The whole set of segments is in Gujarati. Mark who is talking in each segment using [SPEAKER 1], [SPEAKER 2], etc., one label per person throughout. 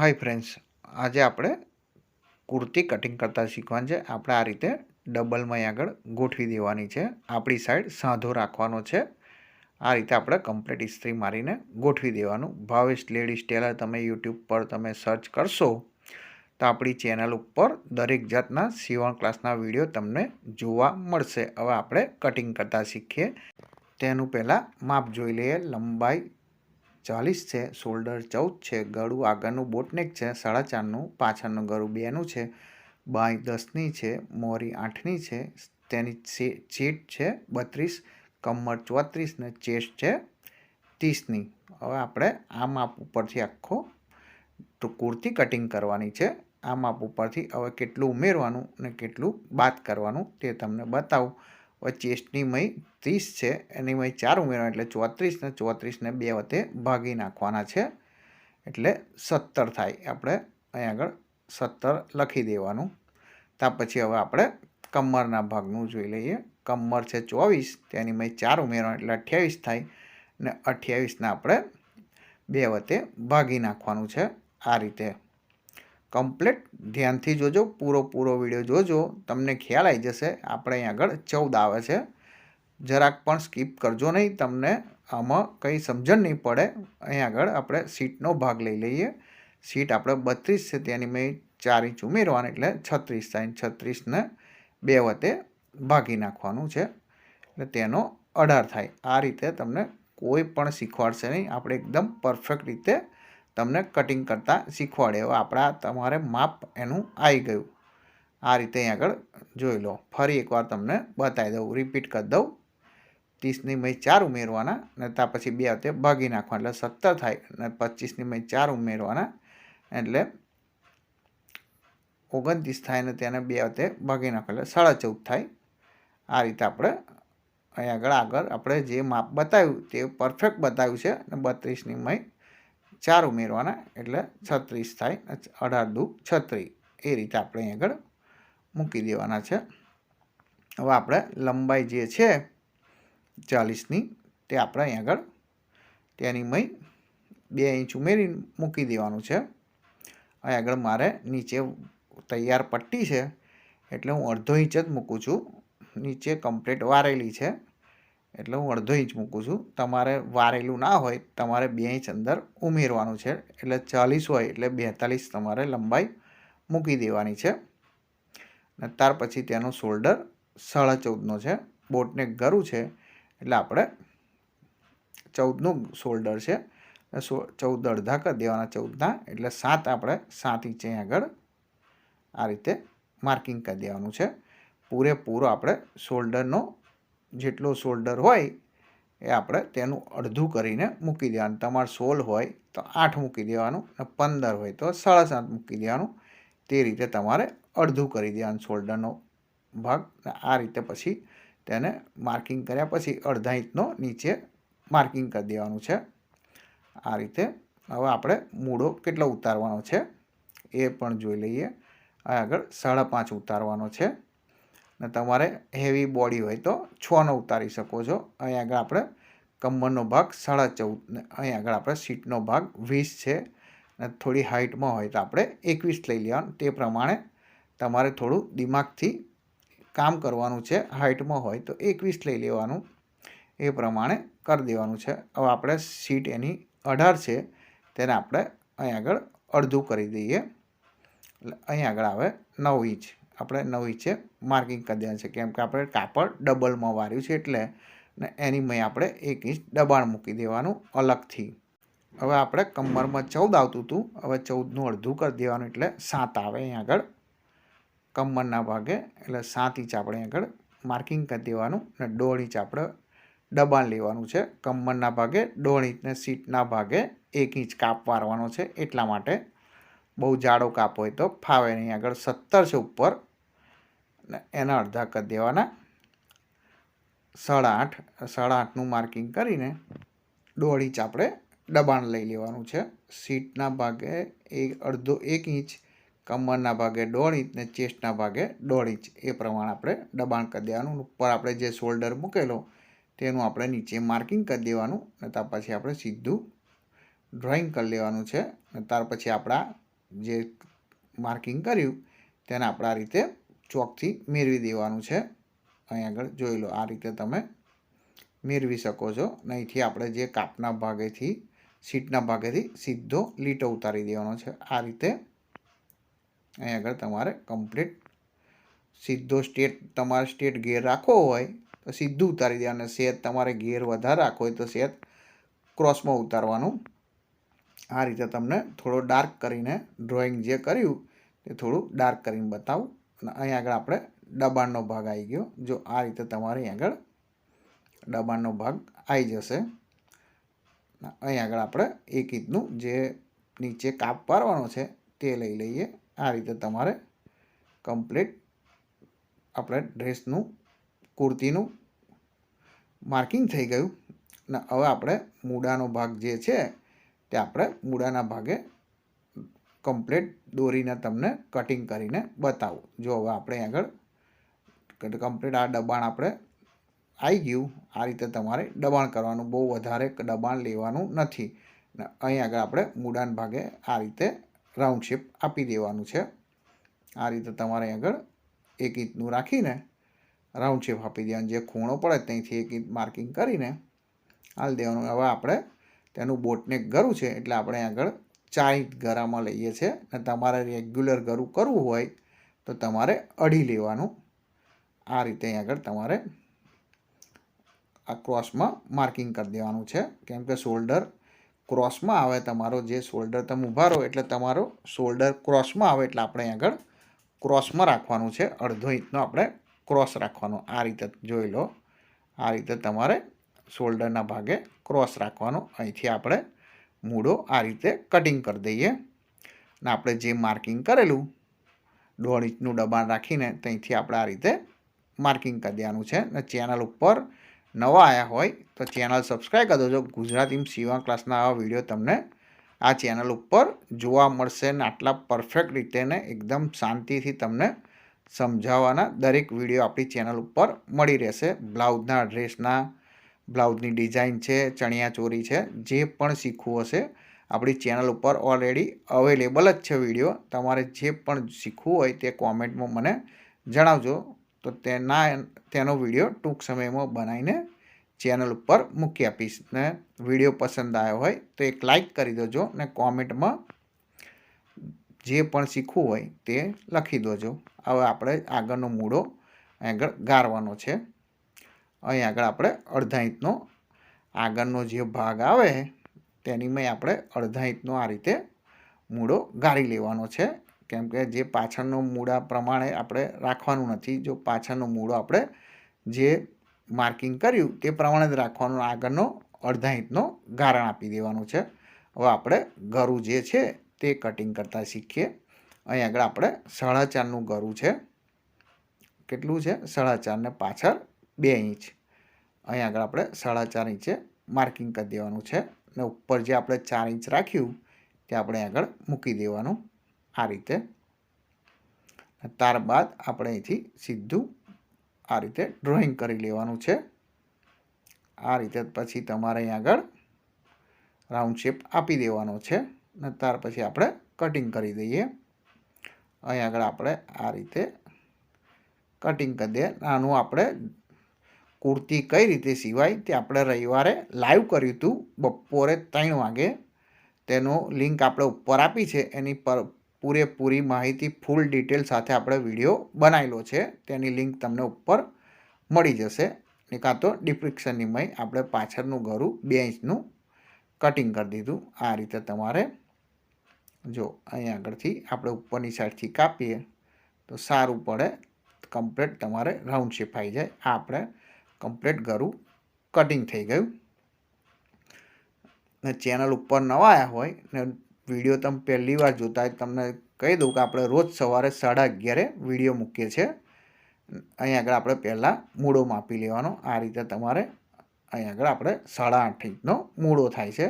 [SPEAKER 1] હાય ફ્રેન્ડ્સ, આજે આપણે કુર્તી કટિંગ કરતા શીખવાનું છે. આપણે આ રીતે ડબલમાં આગળ ગોઠવી દેવાની છે. આપણી સાઈડ સાંધો રાખવાનો છે. આ રીતે આપણે કમ્પ્લીટ ઇસ્ત્રી મારીને ગોઠવી દેવાનું. ભાવેશ લેડીઝ ટેલર, તમે યુટ્યુબ પર તમે સર્ચ કરશો તો આપણી ચેનલ ઉપર દરેક જાતના સીવણ ક્લાસના વીડિયો તમને જોવા મળશે. હવે આપણે કટિંગ કરતા શીખીએ. તેનું પહેલાં માપ જોઈ લઈએ. લંબાઈ ચાલીસ છે શોલ્ડર ચૌદ છે, ગળું આગળનું બોટનેક છે, સાડા ચારનું, પાછળનું ગળું બેનું છે, બાય દસની છે, મોરી આઠની છે, તેની ચીટ છે બત્રીસ, કમર ચોત્રીસ ને ચેસ્ટ છે ત્રીસની. હવે આપણે આ માપ ઉપરથી આખો તો કુર્તી કટિંગ કરવાની છે. આ માપ ઉપરથી હવે કેટલું ઉમેરવાનું ને કેટલું બાદ કરવાનું તે તમને બતાવું. ચેસ્ટની મય ત્રીસ છે, એની મય ચાર ઉમેરવા, એટલે ચોત્રીસને ચોત્રીસને બે વખતે ભાગી નાખવાના છે, એટલે સત્તર થાય. આપણે અહીં આગળ સત્તર લખી દેવાનું. ત્યાર પછી હવે આપણે કમરના ભાગનું જોઈ લઈએ. કમર છે ચોવીસ તેની મય ચાર ઉમેરવા, એટલે અઠ્યાવીસ થાય. ને અઠ્યાવીસને આપણે બે વખતે ભાગી નાખવાનું છે. આ રીતે કમ્પ્લેટ ધ્યાનથી જોજો, પૂરો પૂરો વીડિયો જોજો. તમને ખ્યાલ આવી જશે, આપણે અહીં આગળ ચૌદ આવે છે. જરાક પણ સ્કીપ કરજો નહીં, તમને આમાં કંઈ સમજણ નહીં પડે. અહીં આગળ આપણે સીટનો ભાગ લઈ લઈએ. સીટ આપણે બત્રીસ છે, તેની મેં ચાર ઇંચ ઉમેરવાની, એટલે છત્રીસ થાય. છત્રીસને બે વતે ભાગી નાખવાનું છે, એટલે તેનો અઢાર થાય. આ રીતે તમને કોઈ પણ શીખવાડશે નહીં. આપણે એકદમ પરફેક્ટ રીતે તમને કટિંગ કરતાં શીખવાડે. હવે આપણા તમારે માપ એનું આવી ગયું. આ રીતે અહીં આગળ જોઈ લો. ફરી એકવાર તમને બતાવી દઉં. રિપીટ કરી દઉં. ત્રીસની મય ચાર ઉમેરવાના અને ત્યાં પછી બે વખતે ભાગી નાખવાના. એટલે સત્તર થાય અને પચીસની મય ચાર ઉમેરવાના. એટલે ઓગણત્રીસ થાય ને તેને બે વખતે ભાગી નાખો એટલે સાડા ચૌદ થાય. આ રીતે આપણે અહીં આગળ આગળ આપણે જે માપ બતાવ્યું તે પરફેક્ટ બતાવ્યું છે. અને બત્રીસની મય ચાર ઉમેરવાના એટલે છત્રીસ થાય. અઢાર દુ છત્રીસ એ રીતે આપણે અહીં આગળ મૂકી દેવાના છે. હવે આપણે લંબાઈ જે છે ચાલીસની, તે આપણે અહીં આગળ તેની મય બે ઇંચ ઉમેરી મૂકી દેવાનું છે. અહીં આગળ મારે નીચે તૈયાર પટ્ટી છે એટલે હું અડધો ઇંચ જ મૂકું છું. નીચે કમ્પ્લીટ વારેલી છે. એટલે હું અડધો ઇંચ મૂકું છું. તમારે વારેલું ના હોય, તમારે બે ઇંચ અંદર ઉમેરવાનું છે. એટલે ચાલીસ હોય એટલે બેતાલીસ તમારે લંબાઈ મૂકી દેવાની છે. અને ત્યાર પછી તેનો શોલ્ડર સાડા ચૌદનો છે. બોટને ગરું છે. એટલે આપણે ચૌદનું શોલ્ડર છે. ચૌદ અડધા કરી દેવાના ચૌદના. એટલે સાત આપણે સાત ઇંચે આગળ આ રીતે માર્કિંગ કરી દેવાનું છે. પૂરેપૂરો આપણે શોલ્ડરનો જેટલો શોલ્ડર હોય એ આપણે તેનું અડધું કરીને મૂકી દેવાનું. તમારું સોળ હોય તો આઠ મૂકી દેવાનું અને પંદર હોય તો સાડા સાત મૂકી દેવાનું. તે રીતે તમારે અડધું કરી દેવાનું શોલ્ડરનો ભાગ આ રીતે પછી તેને માર્કિંગ કર્યા પછી અડધા ઇંચનો નીચે માર્કિંગ કરી દેવાનું છે. આ રીતે હવે આપણે મૂળો કેટલો ઉતારવાનો છે એ પણ જોઈ લઈએ. આગળ સાડા પાંચ ઉતારવાનો છે. ને તમારે હેવી બોડી હોય તો છનો ઉતારી શકો છો. અહીં આગળ આપણે કમરનો ભાગ સાડા ચૌદ ને અહીં આગળ આપણે સીટનો ભાગ વીસ છે ને થોડી હાઇટમાં હોય તો આપણે એકવીસ લઈ લેવાનું. તે પ્રમાણે તમારે થોડું દિમાગથી કામ કરવાનું છે. હાઇટમાં હોય તો એકવીસ લઈ લેવાનું. એ પ્રમાણે કરી દેવાનું છે. હવે આપણે સીટ એની અઢાર છે તેને આપણે અહીં આગળ અડધું કરી દઈએ. એટલે અહીં આગળ આવે નવ ઇંચ. આપણે નવ ઇંચે માર્કિંગ કરી દેવાનું છે. કેમ કે આપણે કાપડ ડબલમાં વાર્યું છે એટલે ને એની મય આપણે એક ઇંચ દબાણ મૂકી દેવાનું અલગથી. હવે આપણે કમરમાં ચૌદ આવતું હતું, હવે ચૌદનું અડધું કરી દેવાનું એટલે સાત આવે અહીં આગળ. કમરના ભાગે એટલે સાત ઇંચ આપણે આગળ માર્કિંગ કરી દેવાનું ને દોઢ ઇંચ આપણે દબાણ લેવાનું છે. કમરના ભાગે દોઢ ઇંચ ને સીટના ભાગે એક ઇંચ કાપ વારવાનો છે એટલા માટે. બહુ જાડો કાપ હોય તો ફાવે નહીં. આગળ સત્તર છે ઉપર એના અડધા કરી દેવાના સાડા આઠ, સાડા આઠનું માર્કિંગ કરીને દોઢ ઇંચ આપણે દબાણ લઈ લેવાનું છે. સીટના ભાગે એક અડધો એક ઇંચ, કમરના ભાગે દોઢ ઇંચ ને ચેસ્ટના ભાગે દોઢ ઇંચ. એ પ્રમાણે આપણે દબાણ કરી દેવાનું ઉપર આપણે જે શોલ્ડર મૂકેલો તેનું આપણે નીચે માર્કિંગ કરી દેવાનું ને ત્યાર પછી આપણે સીધું ડ્રોઈંગ કરી લેવાનું છે. અને ત્યાર પછી આપણા જે માર્કિંગ કર્યું તેને આપણે રીતે ચોકથી મેળવી દેવાનું છે. અહીં આગળ જોઈ લો આ રીતે તમે મેળવી શકો છો. નહીંથી આપણે જે કાપના ભાગેથી, સીટના ભાગેથી સીધો લીટો ઉતારી દેવાનો છે. આ રીતે અહીં આગળ તમારે કમ્પ્લીટ સીધો સ્ટેટ, તમારે સ્ટેટ ગેર રાખવો હોય તો સીધું ઉતારી દેવાનું. સેત તમારે ગેર વધારે રાખવો હોય તો સેત ક્રોસમાં ઉતારવાનું. આ રીતે તમને થોડો ડાર્ક કરીને, ડ્રોઈંગ જે કર્યું તે થોડું ડાર્ક કરીને બતાવું. અને અહીં આગળ આપણે દબાણનો ભાગ આવી ગયો. જો આ રીતે તમારે આગળ દબાણનો ભાગ આવી જશે. અહીં આગળ આપણે એક ઇંચનું જે નીચે કાપ પાડવાનો છે તે લઈ લઈએ. આ રીતે તમારે કમ્પ્લીટ આપણે ડ્રેસનું, કુર્તીનું માર્કિંગ થઈ ગયું. ને હવે આપણે મૂડાનો ભાગ જે છે તે આપણે મૂડાના ભાગે કમ્પ્લીટ દોરીને તમને કટિંગ કરીને બતાવું. જો હવે આપણે આગળ કમ્પ્લીટ આ દબાણ આપણે આવી ગયું, આ રીતે તમારે દબાણ કરવાનું. બહુ વધારે દબાણ લેવાનું નથી. અહીં આગળ આપણે મૂડાન ભાગે આ રીતે રાઉન્ડ શેપ આપી દેવાનું છે. આ રીતે તમારે આગળ એક ઇંચનું રાખીને રાઉન્ડ શેપ આપી દેવાનું. જે ખૂણો પડે ત્યાંથી એક ઇંચ માર્કિંગ કરીને હાલ દેવાનું. હવે આપણે તેનું બોટને ગરું છે એટલે આપણે આગળ ચાર ગરામાં લઈએ છીએ અને તમારે રેગ્યુલર ગરું કરવું હોય તો તમારે અઢી લેવાનું. આ રીતે આગળ તમારે આ ક્રોસમાં માર્કિંગ કરી દેવાનું છે. કેમ કે શોલ્ડર ક્રોસમાં આવે તમારો જે શોલ્ડર તમે ઊભા રહો એટલે તમારો શોલ્ડર ક્રોસમાં આવે એટલે આપણે આગળ ક્રોસમાં રાખવાનું છે. અડધો ઇંચનો આપણે ક્રોસ રાખવાનો. આ રીતે જોઈ લો. આ રીતે તમારે શોલ્ડરના ભાગે ક્રોસ રાખવાનો. અહીંથી આપણે મૂળો આ રીતે કટિંગ કરી દઈએ. અને આપણે જે માર્કિંગ કરેલું, દોઢ ઇંચનું દબાણ રાખીને ત્યાંથી આપણે આ રીતે માર્કિંગ કરી દેવાનું છે. અને ચેનલ ઉપર નવા આવ્યા હોય તો ચેનલ સબસ્ક્રાઈબ કરી દેજો. ગુજરાતી સીવા ક્લાસના આવા વીડિયો તમને આ ચેનલ ઉપર જોવા મળશે ને આટલા પરફેક્ટ રીતે ને એકદમ શાંતિથી તમને સમજાવવાના દરેક વીડિયો આપણી ચેનલ ઉપર મળી રહેશે. બ્લાઉઝના, ડ્રેસના બ્લાઉઝની ડિઝાઇન છે, ચણિયા ચોરી છે, જે પણ શીખવું હશે, આપણી ચેનલ ઉપર ઓલરેડી અવેલેબલ જ છે વીડિયો તમારે જે પણ શીખવું હોય તે કોમેન્ટમાં મને જણાવજો. તો તેના, તેનો વીડિયો ટૂંક સમયમાં બનાવીને ચેનલ ઉપર મૂકી આપીશ. ને વીડિયો પસંદ આવ્યો હોય તો એક લાઈક કરી દેજો ને કોમેન્ટમાં જે પણ શીખવું હોય તે લખી દેજો. હવે આપણે આગળનો મૂળો આગળ ગારવાનો છે. અહીં આગળ આપણે અડધા ઇંચનો આગળનો જે ભાગ આવે તેનીમાં આપણે અડધા ઇંચનો આ રીતે મૂળો ગાળી લેવાનો છે. કેમ કે જે પાછળનો મૂળા પ્રમાણે આપણે રાખવાનું નથી. જો પાછળનો મૂળો આપણે જે માર્કિંગ કર્યું, તે પ્રમાણે જ રાખવાનું, આગળનો અડધા ઇંચનો ગારણ આપી દેવાનું છે. હવે આપણે ગરું જે છે, તે કટિંગ કરતાં શીખીએ. અહીં આગળ આપણે સાડા ચારનું ગરું છે. કેટલું છે? સાડા ચારને પાછળ બે ઇંચ. અહીં આગળ આપણે સાડા ચાર ઇંચે માર્કિંગ કરી દેવાનું છે અને ઉપર જે આપણે ચાર ઇંચ રાખ્યું, તે આપણે આગળ મૂકી દેવાનું આ રીતે. ત્યારબાદ આપણે અહીંથી સીધું આ રીતે ડ્રોઈંગ કરી લેવાનું છે. આ રીતે પછી તમારે અહીં આગળ રાઉન્ડ શેપ આપી દેવાનો છે અને ત્યાર પછી આપણે કટિંગ કરી દઈએ. અહીં આગળ આપણે આ રીતે કટિંગ કરી દઈએ. આનું આપણે કુર્તી કઈ રીતે સિવાય તે આપણે રવિવારે લાઈવ કર્યું હતું, બપોરે ત્રણ વાગે. તેનો લિંક આપણે ઉપર આપી છે, એની પર પૂરેપૂરી માહિતી ફૂલ ડિટેલ સાથે આપણે વીડિયો બનાવેલો છે. તેની લિંક તમને ઉપર મળી જશે. ને કાં તો ડિપ્રિક્શનની મય આપણે પાછળનું ગરું બે ઇંચનું કટિંગ કરી દીધું. આ રીતે તમારે જો અહીં આગળથી આપણે ઉપરની સાઈડથી કાપીએ, તો સારું પડે કમ્પ્લેટ તમારે રાઉન્ડ શેપ આવી જાય. આ આપણે કમ્પ્લેટ ગરું કટિંગ થઈ ગયું. ને ચેનલ ઉપર નવા આવ્યા હોય ને વીડિયો તમે પહેલી વાર જોતા હોય તમને કહી દઉં કે આપણે રોજ સવારે સાડા અગિયારે વીડિયો મૂકીએ છીએ. અહીં આગળ આપણે પહેલાં મૂળો માપી લેવાનો. આ રીતે તમારે અહીં આગળ આપણે સાડા આઠ ઇંચનો મૂળો થાય છે.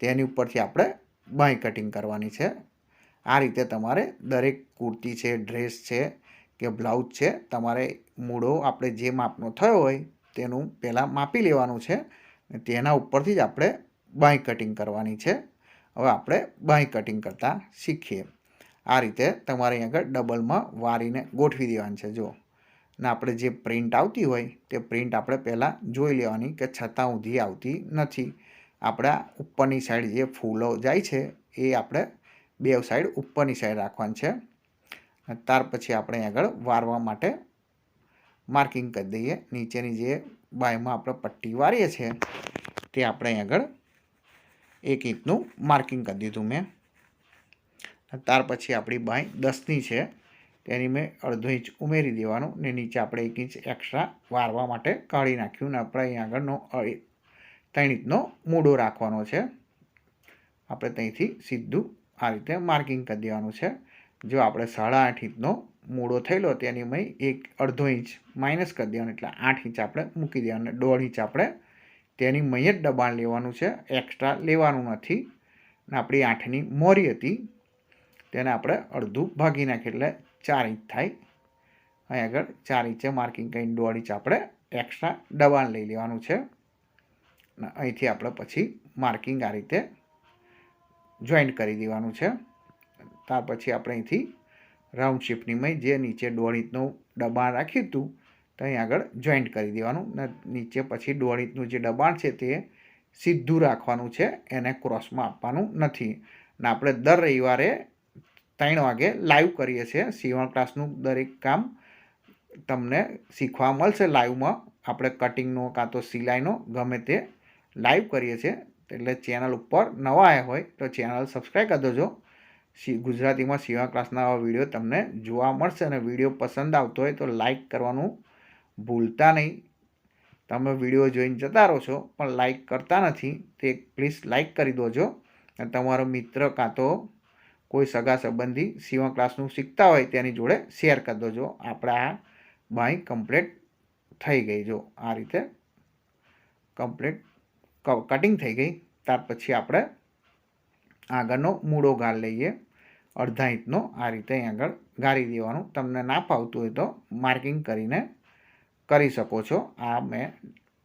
[SPEAKER 1] તેની ઉપરથી આપણે બાંય કટિંગ કરવાની છે. આ રીતે તમારે દરેક કુર્તી છે ડ્રેસ છે કે બ્લાઉઝ છે, તમારે મૂળો આપણે જે માપનો થયો હોય તેનું પહેલાં માપી લેવાનું છે તેના ઉપરથી જ આપણે બાંય કટિંગ કરવાની છે. હવે આપણે બાંય કટિંગ કરતાં શીખીએ. આ રીતે તમારે અહીં આગળ ડબલમાં વારીને ગોઠવી દેવાની છે. જો ને આપણે જે પ્રિન્ટ આવતી હોય તે પ્રિન્ટ આપણે પહેલાં જોઈ લેવાની કે છતાં ઊંધી આવતી નથી. આપણા ઉપરની સાઈડ જે ફૂલો જાય છે એ આપણે બે સાઈડ ઉપરની સાઈડ રાખવાની છે. ત્યાર પછી આપણે આગળ વારવા માટે માર્કિંગ કરી દઈએ. નીચેની જે બાયમાં આપણે પટ્ટી વારીએ છીએ તે આપણે અહીં આગળ એક ઇંચનું માર્કિંગ કરી દીધું મેં. ત્યાર પછી આપણી બાય દસની છે, તેની મેં અડધો ઇંચ ઉમેરી દેવાનું ને નીચે આપણે એક ઇંચ એક્સ્ટ્રા વારવા માટે કાઢી નાખ્યું ને આપણે અહીં આગળનો ત્રણ ઇંચનો મૂડો રાખવાનો છે. આપણે ત્યાંથી સીધું આ રીતે માર્કિંગ કરી દેવાનું છે. જો આપણે સાડા આઠ ઇંચનો મૂળો થયેલો તેની મેં એક અડધો ઇંચ માઇનસ કરી દેવાનું એટલે આઠ ઇંચ આપણે મૂકી દેવાનું દોઢ ઇંચ આપણે તેની મય જ દબાણ લેવાનું છે. એક્સ્ટ્રા લેવાનું નથી. ને આપણી આઠની મોરી હતી. તેને આપણે અડધું ભાગી નાખીએ એટલે ચાર ઇંચ થાય. અહીં આગળ ચાર ઇંચે માર્કિંગ કરીને દોઢ ઇંચ આપણે એક્સ્ટ્રા દબાણ લઈ લેવાનું છે. અને અહીંથી આપણે પછી માર્કિંગ આ રીતે જોઈન્ટ કરી દેવાનું છે. ત્યાર પછી આપણે અહીંથી રાઉન્ડ શેપની મેં જે નીચે દોઢ ઇંચનું દબાણ રાખ્યું હતું, તો અહીં આગળ જોઈન્ટ કરી દેવાનું. ને નીચે પછી દોઢ જે દબાણ છે તે સીધું રાખવાનું છે, એને ક્રોસમાં આપવાનું નથી. ને આપણે દર રવિવારે ત્રણ વાગે લાઈવ કરીએ છીએ. સીવણ ક્લાસનું દરેક કામ તમને શીખવા મળશે લાઈવમાં. આપણે કટિંગનો કાં તો સિલાઈનો ગમે તે લાઈવ કરીએ છીએ. એટલે ચેનલ ઉપર નવા આવ્યા હોય તો ચેનલ સબસ્ક્રાઈબ કરી દેજો. ગુજરાતીમાં સીવણ ક્લાસના આવા વીડિયો તમને જોવા મળશે અને વીડિયો પસંદ આવતો હોય તો લાઇક કરવાનું ભૂલતા નહીં. તમે વીડિયો જોઈને જતા રહો છો, પણ લાઇક કરતા નથી, તે પ્લીઝ લાઇક કરી દોજો. અને તમારો મિત્ર કાં તો કોઈ સગા સંબંધી સીવણ ક્લાસનું શીખતા હોય તેની જોડે શેર કરી દોજો. આપણે આ બાઈ કમ્પ્લીટ થઈ ગઈ જો, આ રીતે કમ્પ્લીટ કટિંગ થઈ ગઈ. ત્યાર પછી આપણે આગળનો મૂળો ગાળ લઈએ. અડધા ઇંચનો આ રીતે આગળ ગાળી દેવાનું. તમને ના ફાવતું હોય તો માર્કિંગ કરીને કરી શકો છો. આ મેં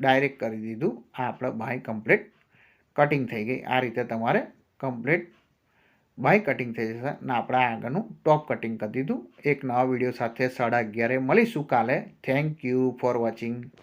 [SPEAKER 1] ડાયરેક્ટ કરી દીધું. આ આપણે બાય કમ્પ્લીટ કટિંગ થઈ ગઈ. આ રીતે તમારે કમ્પ્લીટ બાય કટિંગ થઈ જશે. અને આપણે આગળનું ટોપ કટિંગ કરી દીધું. એક નવા વીડિયો સાથે સાડા અગિયારે. મળીશું કાલે. Thank you for watching.